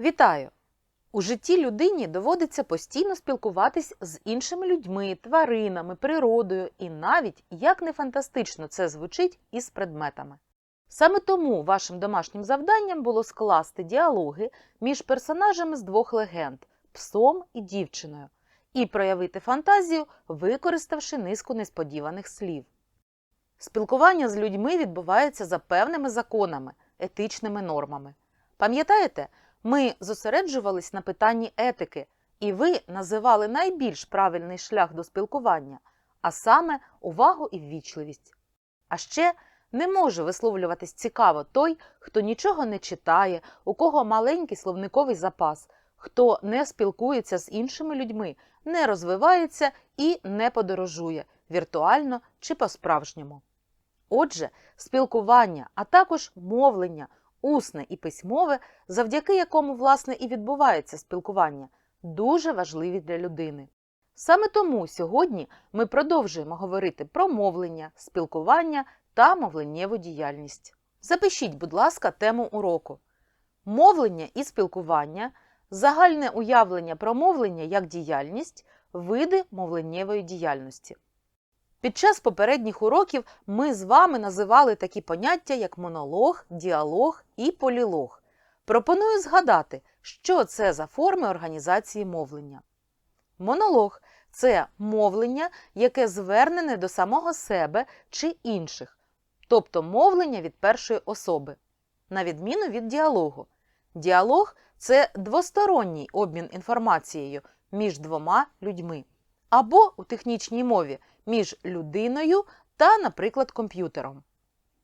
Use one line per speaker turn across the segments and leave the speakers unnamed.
Вітаю! У житті людині доводиться постійно спілкуватись з іншими людьми, тваринами, природою і навіть, як не фантастично це звучить, із предметами. Саме тому вашим домашнім завданням було скласти діалоги між персонажами з двох легенд псом і дівчиною, і проявити фантазію, використавши низку несподіваних слів. Спілкування з людьми відбувається за певними законами, етичними нормами. Пам'ятаєте, ми зосереджувались на питанні етики, і ви називали найбільш правильний шлях до спілкування, а саме увагу і ввічливість. А ще не може висловлюватись цікаво той, хто нічого не читає, у кого маленький словниковий запас, хто не спілкується з іншими людьми, не розвивається і не подорожує віртуально чи по-справжньому. Отже, спілкування, а також мовлення, усне і письмове, завдяки якому, власне, і відбувається спілкування, дуже важливі для людини. Саме тому сьогодні ми продовжуємо говорити про мовлення, спілкування та мовленнєву діяльність. Запишіть, будь ласка, тему уроку. Мовлення і спілкування, загальне уявлення про мовлення як діяльність, види мовленнєвої діяльності. Під час попередніх уроків ми з вами називали такі поняття, як монолог, діалог і полілог. Пропоную згадати, що це за форми організації мовлення. Монолог це мовлення, яке звернене до самого себе чи інших, тобто мовлення від першої особи, на відміну від діалогу. Діалог це двосторонній обмін інформацією між двома людьми, або у технічній мові між людиною та, наприклад, комп'ютером.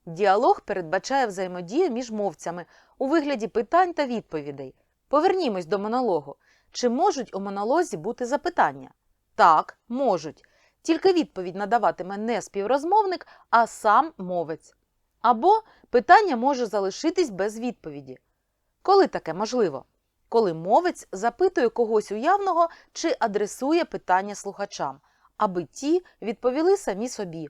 Діалог передбачає взаємодію між мовцями у вигляді питань та відповідей. Повернімось до монологу. Чи можуть у монолозі бути запитання? Так, можуть. Тільки відповідь надаватиме не співрозмовник, а сам мовець. Або питання може залишитись без відповіді. Коли таке можливо? Коли мовець запитує когось уявного чи адресує питання слухачам, аби ті відповіли самі собі.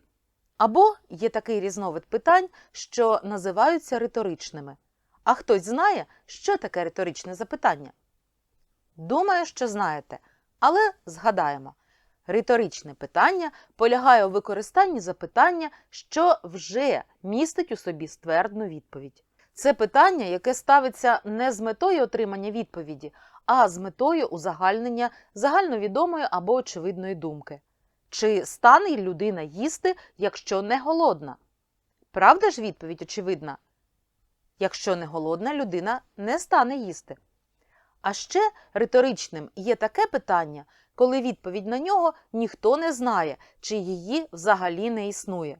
Або є такий різновид питань, що називаються риторичними. А хтось знає, що таке риторичне запитання? Думаю, що знаєте, але згадаємо. Риторичне питання полягає у використанні запитання, що вже містить у собі ствердну відповідь. Це питання, яке ставиться не з метою отримання відповіді, а з метою узагальнення загальновідомої або очевидної думки. Чи стане людина їсти, якщо не голодна? Правда ж відповідь очевидна? Якщо не голодна, людина не стане їсти. А ще риторичним є таке питання, коли відповідь на нього ніхто не знає, чи її взагалі не існує.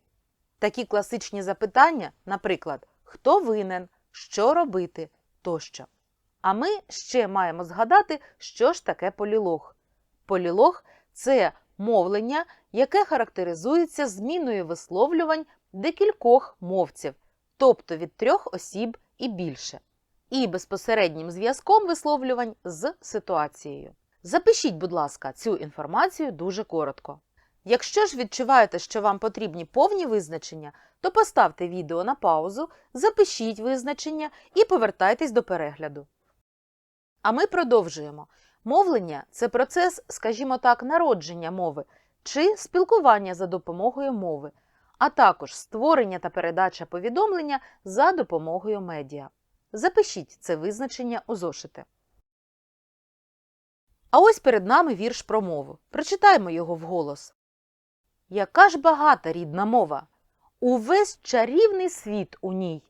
Такі класичні запитання, наприклад, хто винен, що робити тощо. А ми ще маємо згадати, що ж таке полілог. Полілог це мовлення, яке характеризується зміною висловлювань декількох мовців, тобто від трьох осіб і більше, і безпосереднім зв'язком висловлювань з ситуацією. Запишіть, будь ласка, цю інформацію дуже коротко. Якщо ж відчуваєте, що вам потрібні повні визначення, то поставте відео на паузу, запишіть визначення і повертайтесь до перегляду. А ми продовжуємо. Мовлення це процес, скажімо так, народження мови чи спілкування за допомогою мови, а також створення та передача повідомлення за допомогою медіа. Запишіть це визначення у зошити. А ось перед нами вірш про мову. Прочитаймо його вголос. Яка ж багата рідна мова! Увесь чарівний світ у ній.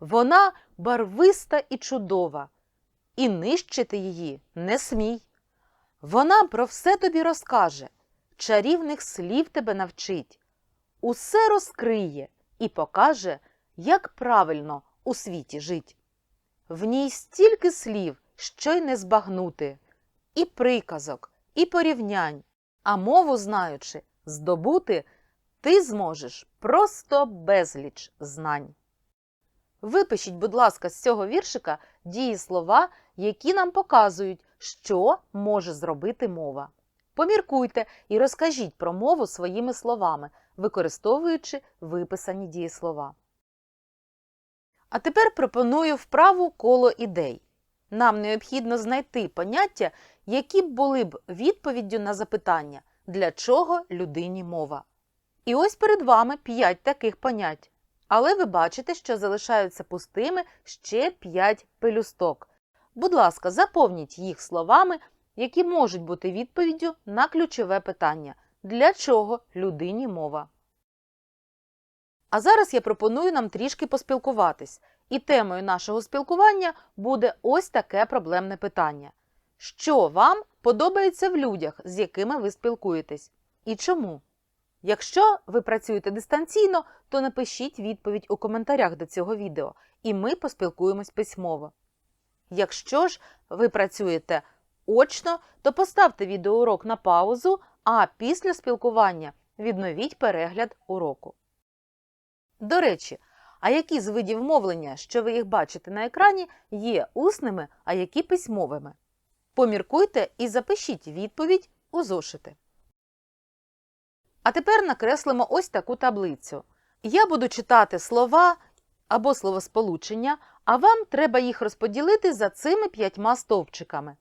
Вона барвиста і чудова, і нищити її не смій. Вона про все тобі розкаже, чарівних слів тебе навчить, усе розкриє і покаже, як правильно у світі жить. В ній стільки слів, що й не збагнути, і приказок, і порівнянь, а мову знаючи, здобути ти зможеш просто безліч знань. Випишіть, будь ласка, з цього віршика дієслова, які нам показують, що може зробити мова. Поміркуйте і розкажіть про мову своїми словами, використовуючи виписані дієслова. А тепер пропоную вправу коло ідей. Нам необхідно знайти поняття, які б були б відповіддю на запитання, для чого людині мова. І ось перед вами 5 таких понять. Але ви бачите, що залишаються пустими ще 5 пелюсток. Будь ласка, заповніть їх словами, які можуть бути відповіддю на ключове питання для чого людині мова. А зараз я пропоную нам трішки поспілкуватись, і темою нашого спілкування буде ось таке проблемне питання. Що вам подобається в людях, з якими ви спілкуєтесь? І чому? Якщо ви працюєте дистанційно, то напишіть відповідь у коментарях до цього відео, і ми поспілкуємось письмово. Якщо ж ви працюєте очно, то поставте відеоурок на паузу, а після спілкування відновіть перегляд уроку. До речі, а які з видів мовлення, що ви їх бачите на екрані, є усними, а які письмовими? Поміркуйте і запишіть відповідь у зошити. А тепер накреслимо ось таку таблицю. Я буду читати слова або словосполучення, а вам треба їх розподілити за цими п'ятьма стовпчиками.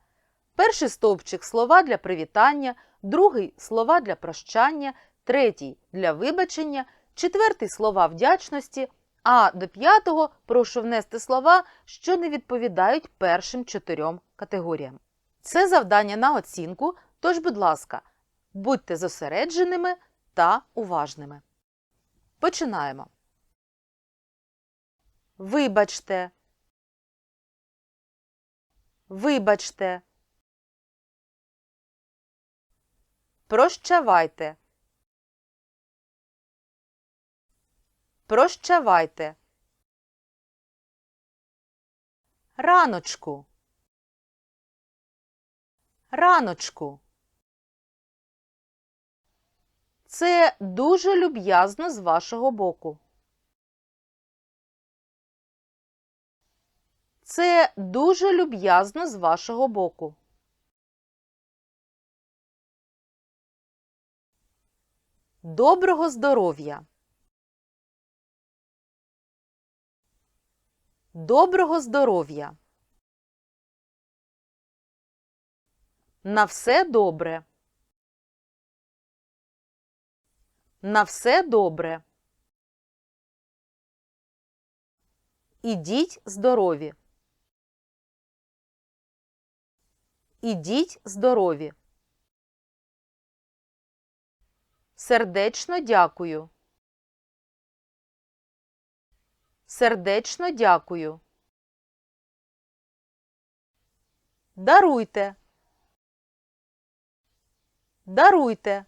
Перший стовпчик слова для привітання, другий слова для прощання, третій для вибачення, четвертий слова вдячності, а до п'ятого прошу внести слова, що не відповідають першим чотирьом категоріям. Це завдання на оцінку, тож, будь ласка, будьте зосередженими та уважними. Починаємо. Вибачте. Вибачте. Прощавайте. Прощавайте. Раночку. Раночку. Це дуже люб'язно з вашого боку. Це дуже люб'язно з вашого боку. Доброго здоров'я. Доброго здоров'я. На все добре. На все добре. Ідіть здорові. Ідіть здорові. Сердечно дякую. Сердечно дякую. Даруйте. Даруйте.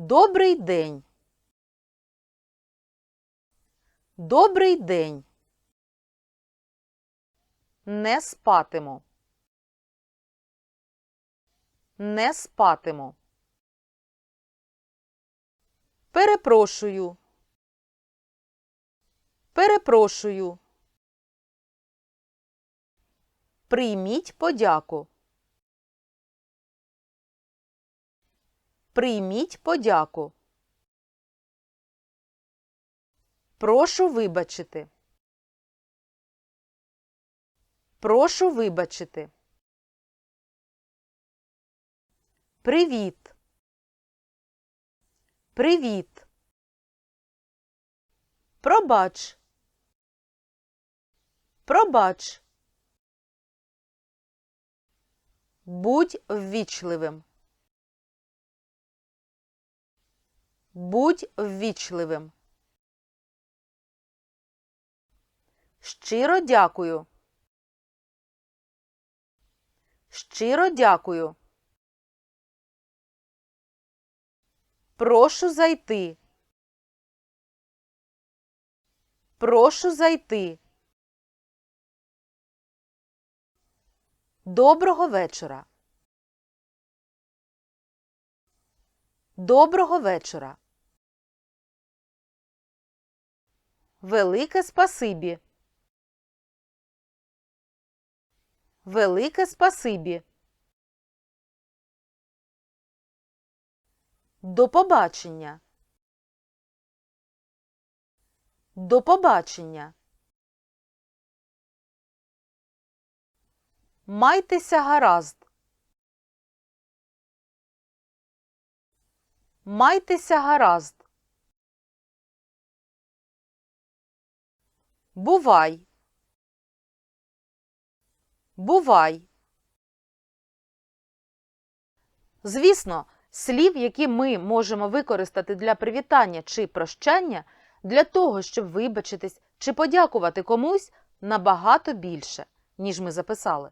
Добрий день. Добрий день. Не спатиму. Не спатиму. Перепрошую. Перепрошую. Прийміть подяку. Прийміть подяку. Прошу вибачити. Прошу вибачити. Привіт. Привіт. Пробач. Пробач. Будь ввічливим. Будь ввічливим. Щиро дякую. Щиро дякую. Прошу зайти. Прошу зайти. Доброго вечора. Доброго вечора. Велике спасибі. Велике спасибі. До побачення. До побачення. Майтеся гаразд. Майтеся гаразд. Бувай. Бувай. Звісно, слів, які ми можемо використати для привітання чи прощання, для того, щоб вибачитись чи подякувати комусь, набагато більше, ніж ми записали.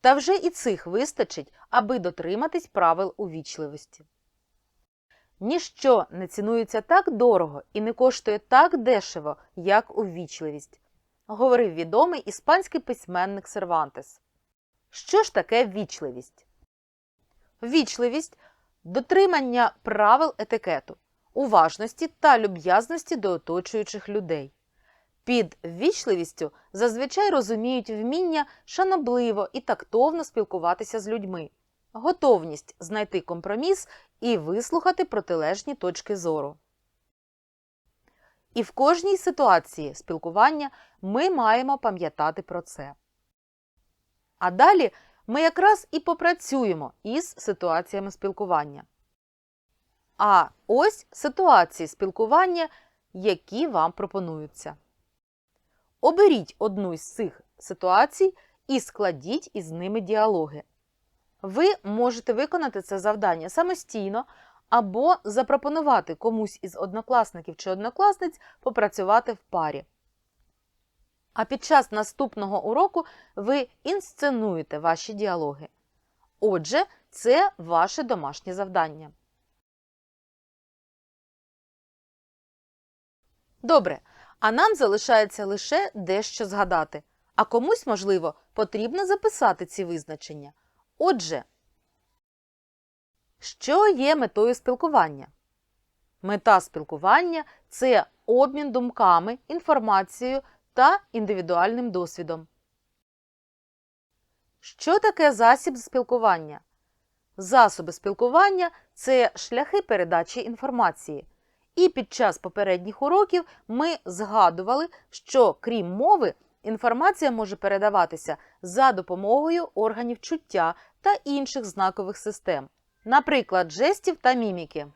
Та вже і цих вистачить, аби дотриматись правил увічливості. Ніщо не цінується так дорого і не коштує так дешево, як увічливість, говорив відомий іспанський письменник Сервантес. Що ж таке ввічливість? Ввічливість дотримання правил етикету, уважності та люб'язності до оточуючих людей. Під ввічливістю зазвичай розуміють вміння шанобливо і тактовно спілкуватися з людьми, готовність знайти компроміс і вислухати протилежні точки зору. І в кожній ситуації спілкування ми маємо пам'ятати про це. А далі ми якраз і попрацюємо із ситуаціями спілкування. А ось ситуації спілкування, які вам пропонуються. Оберіть одну із цих ситуацій і складіть із ними діалоги. Ви можете виконати це завдання самостійно або запропонувати комусь із однокласників чи однокласниць попрацювати в парі. А під час наступного уроку ви інсценуєте ваші діалоги. Отже, це ваше домашнє завдання. Добре. А нам залишається лише дещо згадати. А комусь, можливо, потрібно записати ці визначення. Отже, що є метою спілкування? Мета спілкування це обмін думками, інформацією та індивідуальним досвідом. Що таке засіб спілкування? Засоби спілкування це шляхи передачі інформації. І під час попередніх уроків ми згадували, що крім мови, інформація може передаватися за допомогою органів чуття та інших знакових систем, наприклад, жестів та міміки.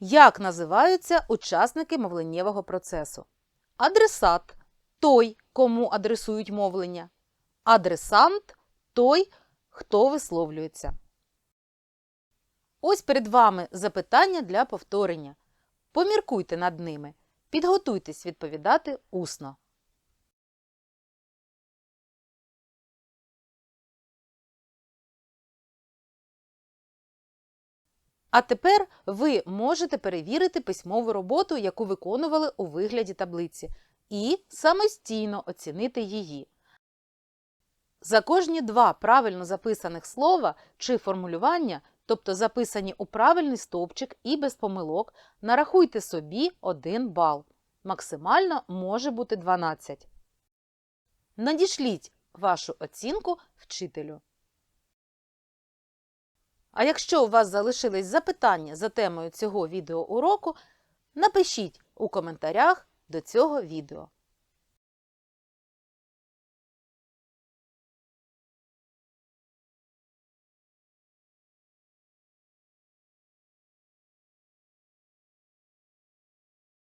Як називаються учасники мовленнєвого процесу? Адресат той, кому адресують мовлення. Адресант той, хто висловлюється. Ось перед вами запитання для повторення. Поміркуйте над ними. Підготуйтесь відповідати усно. А тепер ви можете перевірити письмову роботу, яку виконували у вигляді таблиці, і самостійно оцінити її. За кожні два правильно записаних слова чи формулювання тобто записані у правильний стовпчик і без помилок, нарахуйте собі 1 бал. Максимально може бути 12. Надішліть вашу оцінку вчителю. А якщо у вас залишились запитання за темою цього відеоуроку, напишіть у коментарях до цього відео.